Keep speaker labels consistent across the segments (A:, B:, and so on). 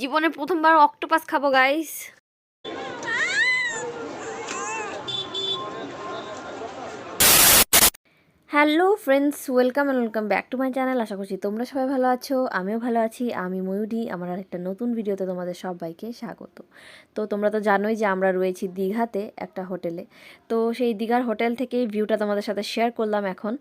A: জীবনে প্রথমবার অক্টোপাস খাব guys hello friends welcome and welcome back to my channel আশা করছি তোমরা সবাই ভালো আছো, আমিও ভালো আছি। আমি ময়ূরী, আমার আরেকটা নতুন ভিডিওতে তোমাদের সবাইকে স্বাগত। তো তোমরা তো জানোই যে আমরা রয়েছি দীঘাতে একটা হোটেলে। তো সেই দীঘার হোটেল থেকেই ভিউটা তোমাদের সাথে শেয়ার করলাম এখন।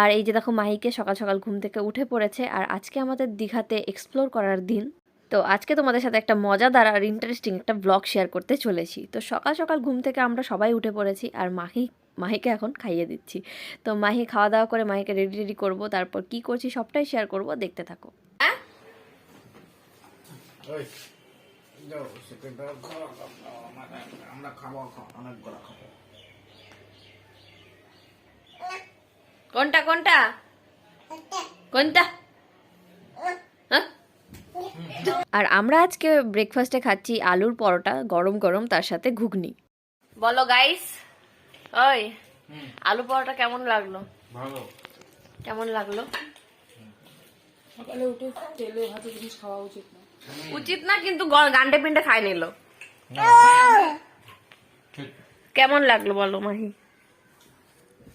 A: আর এই যে দেখো, মাহিকে সকাল সকাল ঘুম থেকে উঠে পড়েছে। আর আজকে আমাদের দীঘাতে এক্সপ্লোর করার দিন। তো আজকে তোমাদের সাথে একটা মজাদার আর ইন্টারেস্টিং একটা ব্লগ শেয়ার করতে চলেছি। তো সকাল সকাল ঘুম থেকে আমরা সবাই উঠে পড়েছি আর মাহি মাহিকে এখন খাইয়ে দিচ্ছি। তো মাহি খাওয়া দাওয়া করে মাহিকে রেডি রেডি করব তারপর কি করছি সবটাই শেয়ার করব দেখতে থাকো।
B: আমরা খাব অনেক খাব।
A: কোনটা কোনটা? কোনটা? আর আমরা আজকে ব্রেকফাস্টে খাচ্ছি আলুর পরোটা গরম গরম তার সাথে ঘুগনি। বলো গাইস ওই আলু পরোটা কেমন লাগল?
B: ভালো।
A: কেমন লাগল?
C: সকালে উঠে তেলে ভাজা জিনিস খাওয়া উচিত না।
A: উচিত না কিন্তু গ- গান্ডে পিন্ডে খাই নিল। কেমন লাগল বলো মাহি?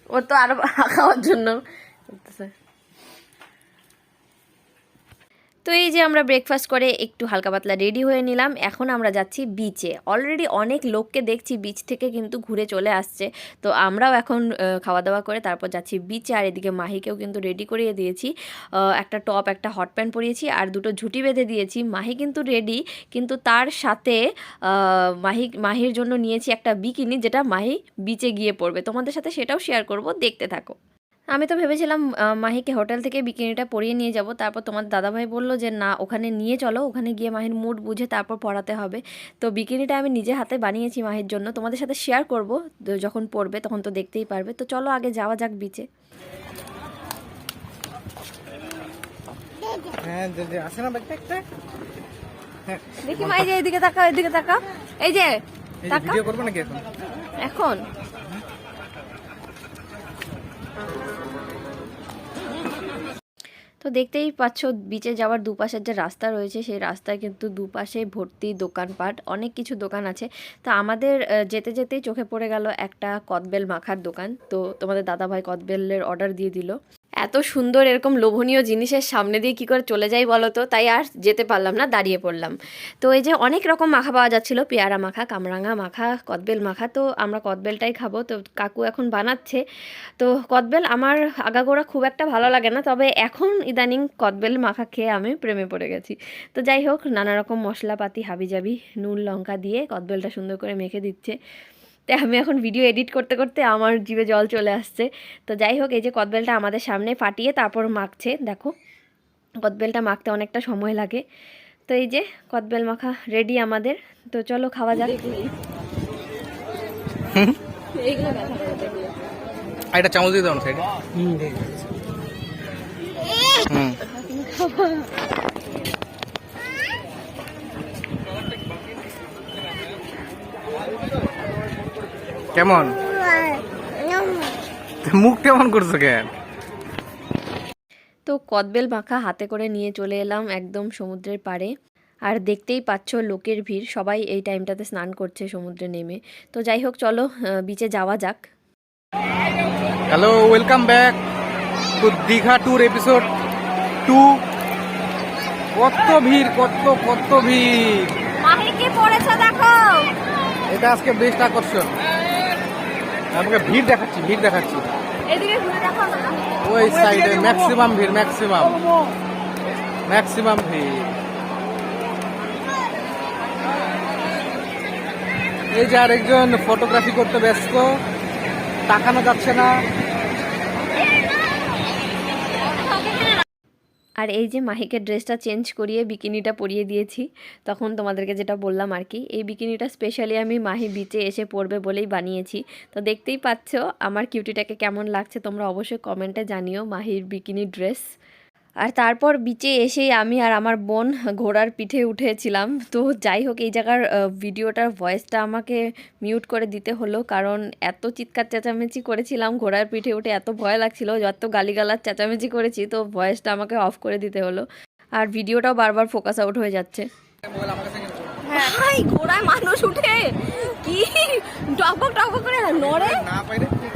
A: ও তো আরও খাওয়ার জন্য। তো এই যে আমরা ব্রেকফাস্ট করে একটু হালকা পাতলা রেডি হয়ে নিলাম, এখন আমরা যাচ্ছি বিচে অলরেডি অনেক লোককে দেখছি বিচ থেকে কিন্তু ঘুরে চলে আসছে। তো আমরাও এখন খাওয়া দাওয়া করে তারপর যাচ্ছি বিচে আর এদিকে মাহিকেও কিন্তু রেডি করিয়ে দিয়েছি। একটা টপ একটা হট প্যান্ট পরিয়েছি আর দুটো ঝুটি বেঁধে দিয়েছি। মাহি কিন্তু রেডি কিন্তু তার সাথে মাহি, মাহির জন্য নিয়েছি একটা বিকিনি যেটা মাহি বিচে গিয়ে পড়বে তোমাদের সাথে সেটাও শেয়ার করব, দেখতে থাকো। আমি তো ভেবেছিলাম মাহিকে হোটেল থেকে বিকিনিটা পরিয়ে নিয়ে যাব। তারপর তোমার দাদাভাই বলল যে না ওখানে নিয়ে চলো। ওখানে গিয়ে মাহির মুড বুঝে তারপর পড়াতে হবে। তো বিকিনিটা আমি নিজে হাতে বানিয়েছি মাহির জন্য। তোমাদের সাথে শেয়ার করব যখন পড়বে তখন তো দেখতেই পারবে। তো চলো আগে যাওয়া যাক বিচে
B: হ্যাঁ
A: দেখি মাই যে এদিকে তাকাও এদিকে তাকাও। এই যে
B: এখন?
A: তো দেখতেই পাচ্ছ বিচে যাওয়ার দুপাশের যে রাস্তা রয়েছে, সেই রাস্তায় কিন্তু দুপাশে ভর্তি দোকানপাট। অনেক কিছু দোকান আছে। তো আমাদের যেতে যেতেই চোখে পড়ে গেল একটা কদবেল মাখার দোকান। তো তোমাদের দাদাভাই কদবেলের অর্ডার দিয়ে দিল। এত সুন্দর এরকম লোভনীয় জিনিসের সামনে দিয়ে কি করে চলে যাই বলো তো? তাই আর যেতে পারলাম না, দাঁড়িয়ে পড়লাম। তো এই যে অনেক রকম মাখা পাওয়া যাচ্ছিল, পেয়ারা মাখা, কামরাঙা মাখা, কদবেল মাখা। তো আমরা কদবেলটাই খাব। তো কাকু এখন বানাচ্ছে। তো কদবেল আমার আগাগোড়া খুব একটা ভালো লাগে না, তবে এখন ইদানিং কদবেল মাখা খেয়ে আমি প্রেমে পড়ে গেছি। তো যাই হোক, নানা রকম মশলাপাতি, হাবিজাবি, নুন, লঙ্কা দিয়ে কদবেলটা সুন্দর করে মেখে দিচ্ছে। তাই আমি এখন ভিডিও এডিট করতে করতে আমার জিভে জল চলে আসছে। তো যাই হোক এই যে কদবেলটা আমাদের সামনে ফাটিয়ে তারপর মাখছে দেখো। কদবেলটা মাখতে অনেকটা সময় লাগে। তো এই যে কদবেল মাখা রেডি আমাদের। তো চলো খাওয়া যাক।
B: এটা চামচ দিয়ে দাও না সাইডে হুম। কেমন? মুখ কেমন করছ কেন?
A: তো কদবেল মাখা হাতে করে নিয়ে চলে এলাম একদম সমুদ্রের পাড়ে। আর দেখতেই পাচ্ছ লোকের ভিড় সবাই এই টাইমটাতে স্নান করছে সমুদ্রে নেমে। তো যাই হোক চলো বিচে যাওয়া যাক।
B: Hello welcome back to Digha tour episode two কত ভিড় কত কত ভিড়।
A: দেখো।
B: এটা আজকে বেস্ট আকর্ষণ। আমাকে ভিড় দেখাচ্ছি ভিড় দেখাচ্ছি। ওই সাইডে ম্যাক্সিমাম ভিড় ম্যাক্সিমাম ম্যাক্সিমাম ভিড়। এই যে আরেকজন ফটোগ্রাফি করতে ব্যস্ত তাকানো যাচ্ছে না।
A: আর এই যে মাহিকের ড্রেসটা চেঞ্জ করিয়ে বিকিনিটা পরিয়ে দিয়েছি, তখন তোমাদেরকে যেটা বললাম আর কি, এই বিকিনিটা স্পেশালি আমি মাহি বিচে এসে পড়বে বলেই বানিয়েছি। তো দেখতেই পাচ্ছ আমার কিউটিটাকে কেমন লাগছে, তোমরা অবশ্যই কমেন্টে জানিও মাহির বিকিনি ড্রেস আর তারপর বিচে এসেই আমি আর আমার বোন ঘোড়ার পিঠে উঠেছিলাম। তো যাই হোক এই জায়গার ভিডিওটার ভয়েসটা আমাকে মিউট করে দিতে হলো কারণ এত চিৎকার চেঁচামেচি করেছিলাম ঘোড়ার পিঠে উঠে এত ভয় লাগছিল যত গালিগালার চেঁচামেচি করেছি তো ভয়েসটা আমাকে অফ করে দিতে হলো। আর ভিডিওটাও বারবার ফোকাস আউট হয়ে যাচ্ছে। ভাই ঘোড়ায় মানুষ উঠে কি টকবক টকবক করে নড়ে?
B: না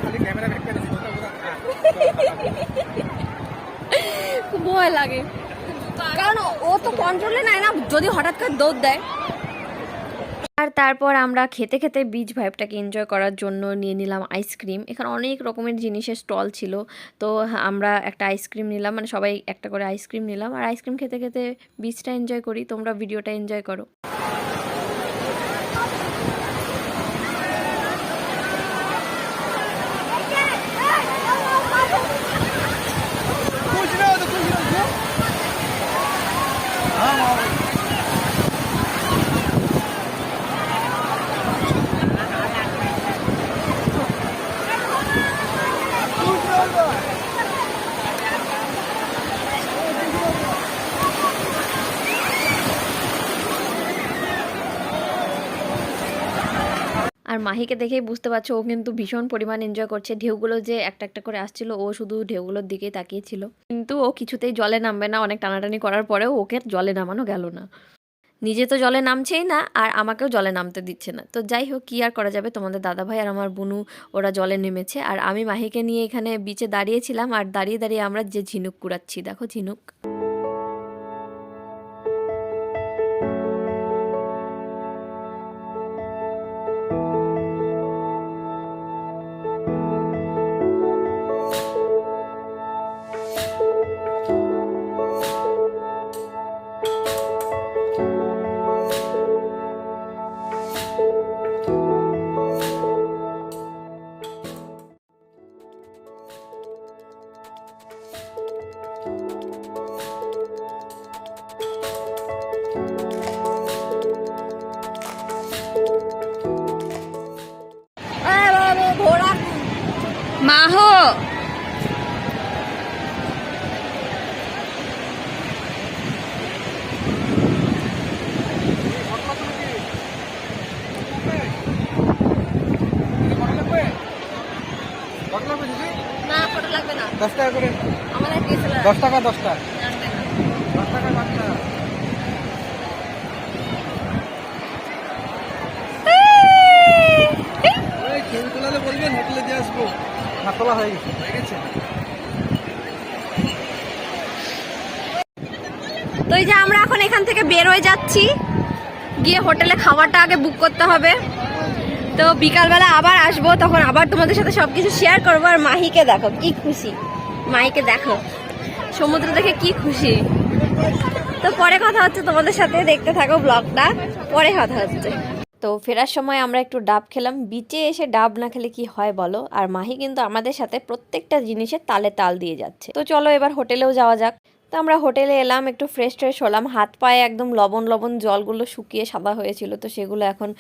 B: খালি ক্যামেরা ব্যাক করে
A: খুব ভয় লাগে। কারণ ও তো কন্ট্রোলে নাই না, যদি হঠাৎ করে দৌড় দেয়। আর তারপর আমরা খেতে খেতে বিচ ভাইবটাকে এনজয় করার জন্য নিয়ে নিলাম আইসক্রিম এখানে অনেক রকমের জিনিসের স্টল ছিল। তো আমরা একটা আইসক্রিম নিলাম মানে সবাই একটা করে আইসক্রিম নিলাম। আর আইসক্রিম খেতে খেতে বিচটা এনজয় করি, তোমরা ভিডিওটা এনজয় করো। আর মাহিকে দেখেই বুঝতে পারছ, ও কিন্তু ভীষণ পরিমাণ এনজয় করছে। ঢেউগুলো যে একটা একটা করে আসছিল, ও শুধু ঢেউগুলোর দিকেই তাকিয়েছিল। কিন্তু ও কিছুতেই জলে নামবে না, অনেক টানাটানি করার পরেও ওকে জলে নামানো গেল না। নিজে তো জলে নামছেই না, আর আমাকেও জলে নামতে দিচ্ছে না। তো যাই হোক, কী আর করা যাবে তোমাদের দাদা ভাই আর আমার বুনু, ওরা জলে নেমেছে। আর আমি মাহিকে নিয়ে এখানে বিচে দাঁড়িয়েছিলাম, আর দাঁড়িয়ে দাঁড়িয়ে আমরা যে ঝিনুক কুড়াচ্ছি, দেখো ঝিনুক। মাহো।
B: দশ টাকা করে।
A: আমাদের ডিএসএলআর
B: দশ টাকা দশ টাকা। দশটা ওই ছবি তোলালে বলবেন হোটেলে দিয়ে আসব। না তোলা হয়ে গেছে হয়ে গেছে।
A: তো এই যে আমরা এখন এখান থেকে বের হয়ে যাচ্ছি। গিয়ে হোটেলে খাবারটা আগে বুক করতে হবে। তো বিকালবেলা আবার আসব, তখন আবার তোমাদের সাথে সব কিছু শেয়ার করব। আর মাহিকে দেখো, কি খুশি। মাহিকে দেখো, সমুদ্র দেখে কি খুশি। তো পরে কথা হচ্ছে তোমাদের সাথে, দেখতে থাকো ব্লগটা পরে কথা হচ্ছে। তো ফেরার সময় আমরা একটু ডাব খেলাম। বিচে এসে ডাব না খেলে কি হয় বলো? আর মাহি কিন্তু আমাদের সাথে প্রত্যেকটা জিনিসে তালে তাল দিয়ে যাচ্ছে। তো চলো এবার হোটেলেও যাওয়া যাক। তো আমরা হোটেলে এলাম, একটু ফ্রেশ ট্রেশ হলাম। হাত পায়ে একদম লবণ লবণ জলগুলো শুকিয়ে সাদা হয়েছিল, তো সেগুলো এখন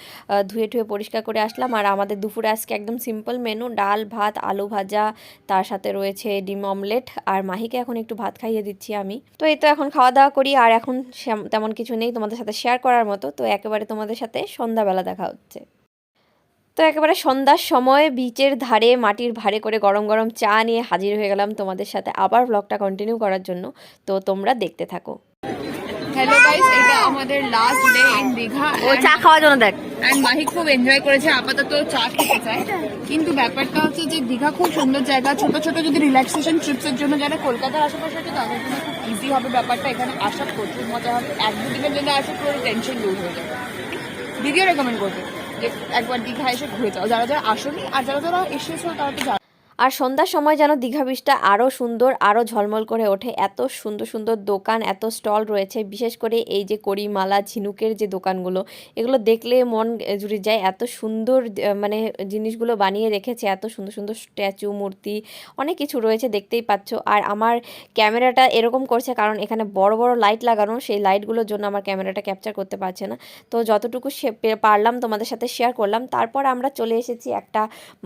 A: ধুয়ে টুয়ে পরিষ্কার করে আসলাম। আর আমাদের দুপুরে আজকে একদম সিম্পল মেনু ডাল, ভাত, আলু ভাজা, তার সাথে রয়েছে ডিম অমলেট আর মাহিকে এখন একটু ভাত খাইয়ে দিচ্ছি আমি। তো এই তো এখন খাওয়া দাওয়া করি, আর এখন তেমন কিছু নেই তোমাদের সাথে শেয়ার করার মতো। তো একেবারে তোমাদের সাথে সন্ধ্যাবেলা দেখা হচ্ছে। তো একেবারে সন্ধ্যার সময় বিচের ধারে মাটির ভারে করে গরম গরম চা নিয়ে হাজির হয়ে গেলাম তোমাদের সাথে আবার ব্লগটা কন্টিনিউ করার জন্য। তো তোমরা দেখতে থাকো।
C: হ্যালো গাইস এটা আমাদের লাস্ট ডে ইন দীঘা
A: ও চা খাওয়ার জন্য দেখ।
C: অ্যান্ড মাহি খুব এনজয় করেছে আপাতত চা খেতে চায়। কিন্তু ব্যাপারটা হচ্ছে যে দীঘা খুব সুন্দর জায়গা ছোট ছোট যদি রিল্যাক্সেশন ট্রিপসের জন্য যারা কলকাতার আশেপাশে আছে তাদের জন্য খুব ইজি হবে ব্যাপারটা। এখানে আসা প্রচুর মজা হবে। এক দুদিনের জন্য আসা পুরো টেনশন দূর হয়ে যাবে। দিদিও রেকমেন্ড করবে। একবার দীঘা এসে ঘুরে যাও যারা যারা আসেনি আর যারা যারা এসেছ তারা তো।
A: আর সন্ধ্যার সময় যেন দীঘা বীচটা আরও সুন্দর আরও ঝলমল করে ওঠে। এত সুন্দর সুন্দর দোকান, এত স্টল রয়েছে। বিশেষ করে এই যে করিমালা, ঝিনুকের যে দোকানগুলো, এগুলো দেখলে মন জুড়ে যায়। এত সুন্দর মানে জিনিসগুলো বানিয়ে রেখেছে। এত সুন্দর সুন্দর স্ট্যাচু, মূর্তি, অনেক কিছু রয়েছে, দেখতেই পাচ্ছ। আর আমার ক্যামেরাটা এরকম করছে কারণ এখানে বড় বড় লাইট লাগানো, সেই লাইটগুলোর জন্য আমার ক্যামেরাটা ক্যাপচার করতে পারছে না। তো যতটুকু পারলাম তোমাদের সাথে শেয়ার করলাম। তারপর আমরা চলে এসেছি একটা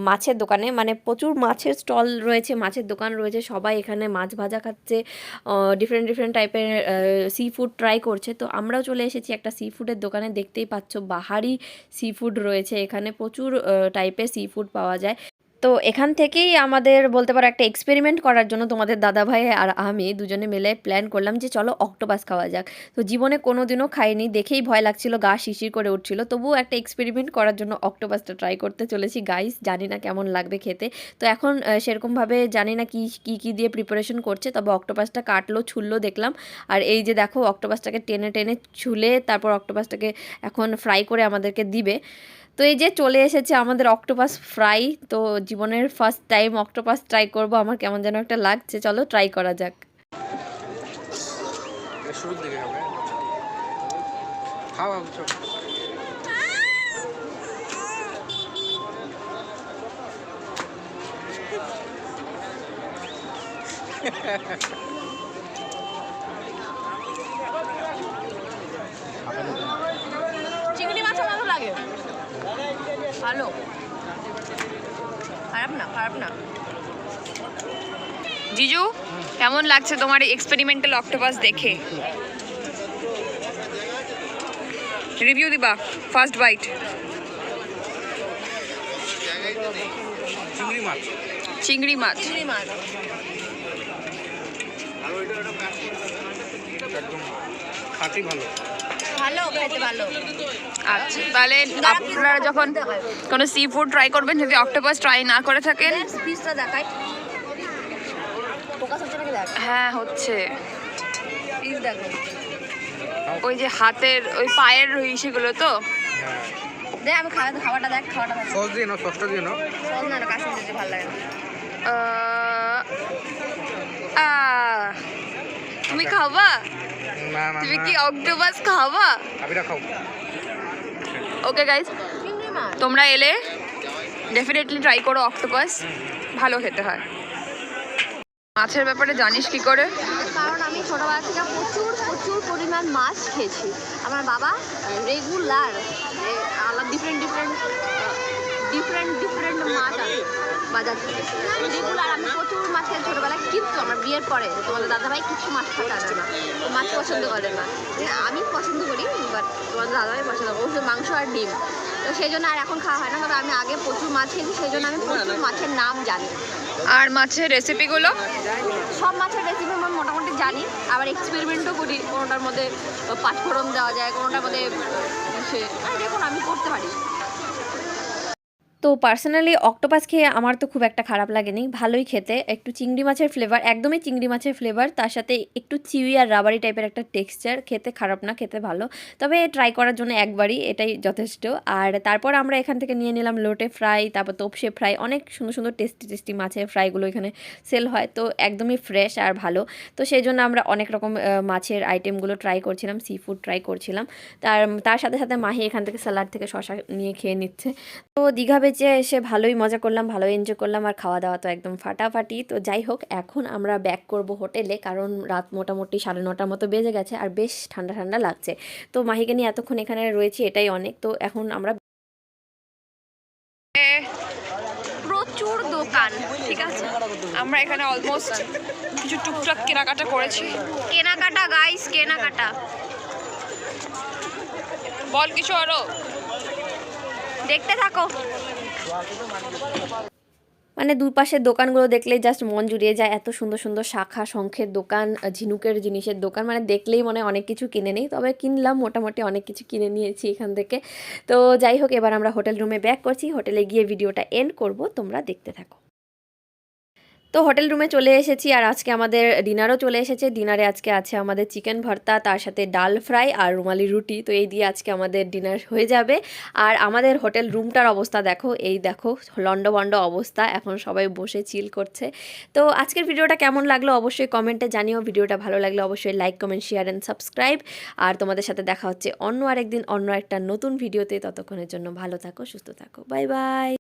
A: মাছের দোকানে। মানে প্রচুর মাছের স্টল রয়েছে, মাছের দোকান রয়েছে, সবাই এখানে মাছ ভাজা খাচ্ছে ডিফারেন্ট ডিফারেন্ট টাইপের সি ফুড ট্রাই করছে। তো আমরাও চলে এসেছি একটা সি ফুডের দোকানে, দেখতেই পাচ্ছ বাহারি সি ফুড রয়েছে এখানে, প্রচুর টাইপের সি ফুড পাওয়া যায়। তো এখান থেকেই আমাদের বলতে পারো একটা এক্সপেরিমেন্ট করার জন্য তোমাদের দাদা ভাই আর আমি দুজনে মিলে প্ল্যান করলাম যে চলো অক্টোপাস খাওয়া যাক। তো জীবনে কোনো দিনও খাইনি, দেখেই ভয় লাগছিল, গা শিশির করে উঠছিল। তবুও একটা এক্সপেরিমেন্ট করার জন্য অক্টোপাসটা ট্রাই করতে চলেছি। গাইস জানি না কেমন লাগবে খেতে। তো এখন সেরকমভাবে জানি না কি, কী কী দিয়ে প্রিপারেশন করছে। তবে অক্টোপাসটা কাটলো, ছুললো দেখলাম। আর এই যে দেখো অক্টোপাসটাকে টেনে টেনে ছুলে তারপর অক্টোপাসটাকে এখন ফ্রাই করে আমাদেরকে দিবে। তো এই যে চলে এসেছে আমাদের অক্টোপাস ফ্রাই তো জীবনের ফার্স্ট টাইম অক্টোপাস ট্রাই করব আমার কেমন যেন একটা লাগছে। চলো ট্রাই করা যাক।
C: চিংড়ি মাছের মতো লাগে। ভালো। খারাপ না খারাপ না। জিজু কেমন লাগছে তোমার এক্সপেরিমেন্টাল অক্টোপাস দেখে? রিভিউ দিবা ফার্স্ট বাইট
B: চিংড়ি মাছ।
C: চিংড়ি মাছ। চিংড়ি মাছ।
B: একদম ভালো।
C: ভালো খেতে ভালো। আচ্ছা তাহলে আপনারা যখন কোনো সি ফুড ট্রাই করবেন যদি অক্টোপাস ট্রাই না করে থাকেন।
A: পিসটা দেখাই।
C: হ্যাঁ হচ্ছে।
A: পিস দেখো।
C: ওই যে হাতের ওই পায়ের ইসেগুলো তো?
B: হ্যাঁ
A: দেখ আমি খাওয়া খাওয়াটা দেখ খাওয়াটা দেখ।
B: সস দিয়ে নাও সসটা দিয়ে নাও।
A: সহজ না এটা কাশ্মীর দিতে ভালো লাগে না।
C: আহ, আহ, তুমি খাবা? তুমি কি অক্টোপাস খাবা। ওকে গাইজ তোমরা এলে ডেফিনেটলি ট্রাই করো অক্টোপাস ভালো খেতে হয়। মাছের ব্যাপারে জানিস কি করে?
A: কারণ আমি ছোটবেলা থেকে প্রচুর প্রচুর পরিমাণ মাছ খেয়েছি। আমার বাবা রেগুলার আলাদা ডিফারেন্ট ডিফারেন্ট ডিফারেন্ট ডিফারেন্ট মাছ আছে বাজার থেকে রেগুলার আমি প্রচুর মাছ খেয়ে ছোটোবেলায় কিন্তু আমার বিয়ের পরে তোমাদের দাদাভাই কিছু মাছ খেতে আসে না। ও মাছ পছন্দ করে না। আমি পছন্দ করি বাট তোমাদের দাদাভাই পছন্দ করে ওষুধ মাংস আর ডিম। তো সেই জন্য আর এখন খাওয়া হয় না তবে আমি আগে প্রচুর মাছ খেয়েছি সেই জন্য আমি প্রচুর মাছের নাম জানি।
C: আর মাছের রেসিপিগুলো
A: সব মাছের রেসিপি আমি মোটামুটি জানি। আবার এক্সপেরিমেন্টও করি কোনোটার মধ্যে পাঁচফোড়ন দেওয়া যায় কোনোটার মধ্যে সে দেখুন আমি করতে পারি। তো পার্সোনালি অক্টোপাস খেয়ে আমার তো খুব একটা খারাপ লাগেনি, ভালোই খেতে। একটু চিংড়ি মাছের ফ্লেভার একদমই চিংড়ি মাছের ফ্লেভার তার সাথে একটু চিউই আর রাবারি টাইপের একটা টেক্সচার খেতে খারাপ না, খেতে ভালো। তবে ট্রাই করার জন্য একবারই, এটাই যথেষ্ট। আর তারপর আমরা এখান থেকে নিয়ে নিলাম লোটে ফ্রাই তারপর তোপসে ফ্রাই অনেক সুন্দর সুন্দর টেস্টি টেস্টি মাছের ফ্রাইগুলো এখানে সেল হয়। তো একদমই ফ্রেশ আর ভালো। তো সেই জন্য আমরা অনেক রকম মাছের আইটেমগুলো ট্রাই করছিলাম সি ফুড ট্রাই করছিলাম। তার তার সাথে সাথে মাহি এখান থেকে স্যালাড থেকে শশা নিয়ে খেয়ে নিচ্ছে। তো দীঘা বেচে এসে ভালোই মজা করলাম ভালোই এনজয় করলাম আর খাওয়া দাওয়া তো একদম ফাটাফাটি। তো যাই হোক এখন আমরা ব্যাক করব হোটেলে কারণ রাত মোটামুটি সাড়ে নটার মতো বেজে গেছে আর বেশ ঠান্ডা ঠান্ডা লাগছে। তো মাহিকে নিয়ে এতক্ষণ এখানে রয়েছি এটাই অনেক। তো এখন আমরা
C: প্রচুর দোকান ঠিক আছে? আমরা এখানে অলমোস্ট কিছু টুকটাক কেনাকাটা করেছি।
A: কেনাকাটা গাইস কেনাকাটা।
C: বল কিছু আরও।
A: দেখতে থাকো। মানে দুপাশের দোকানগুলো দেখলেই জাস্ট মন জুড়িয়ে যায়। এত সুন্দর সুন্দর শাখা, শঙ্খের দোকান ঝিনুকের জিনিসের দোকান মানে দেখলেই মনে অনেক কিছু কিনে নেই। তবে কিনলাম, মোটামুটি অনেক কিছু কিনে নিয়েছি এখান থেকে। তো যাই হোক, এবার আমরা হোটেল রুমে ব্যাক করছি। হোটেলে গিয়ে ভিডিওটা এন্ড করব। তোমরা দেখতে থাকো। তো হোটেল রুমে চলে এসেছি আর আজকে আমাদের ডিনারও চলে এসেছে। ডিনারে আজকে আছে আমাদের চিকেন ভর্তা, তার সাথে ডাল ফ্রাই আর রুমালি রুটি। তো এই দিয়ে আজকে আমাদের ডিনার হয়ে যাবে। আর আমাদের হোটেল রুমটার অবস্থা দেখো, এই দেখো লন্ডভন্ড অবস্থা। এখন সবাই বসে চিল করছে। তো আজকের ভিডিওটা কেমন লাগল অবশ্যই কমেন্টে জানিও। ভিডিওটা ভালো লাগলে অবশ্যই like comment share and subscribe আর তোমাদের সাথে দেখা হচ্ছে অন্য আরেকদিন অন্য একটা নতুন ভিডিওতে। ততক্ষণের জন্য ভালো থাকো, সুস্থ থাকো। Bye bye